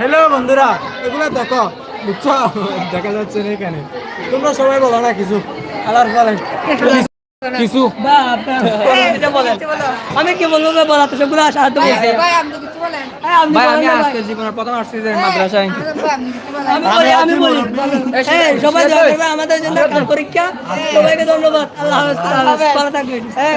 hello বন্ধুরা এগুলো দেখো বুঝছো দেখা যাচ্ছে না এখানে তোমরা সবাই বলো না কিছু আলার ফলে কিছু আমি কি বলবো সবগুলো প্রথম আমি সবাই আমাদের জন্য পরীক্ষা সবাইকে ধন্যবাদ আল্লাহ হ্যাঁ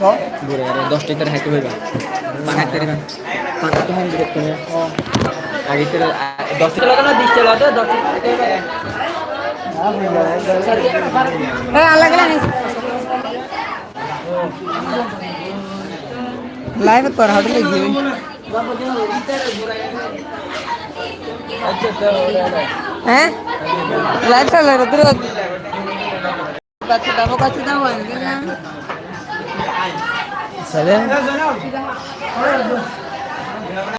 तो बुरे यार दस टेक्टर है तो होगा पाँच तेरे में पाँच तो हम दिक्कत करें आगे तेरे दस टेक्टर लगा ना बीस टेक्टर लगा दस टेक्टर अलग अलग लाइव पर हट लगी हैं लाइव चल रहा है तेरे दबो दाबो काची दाबो है সেভেন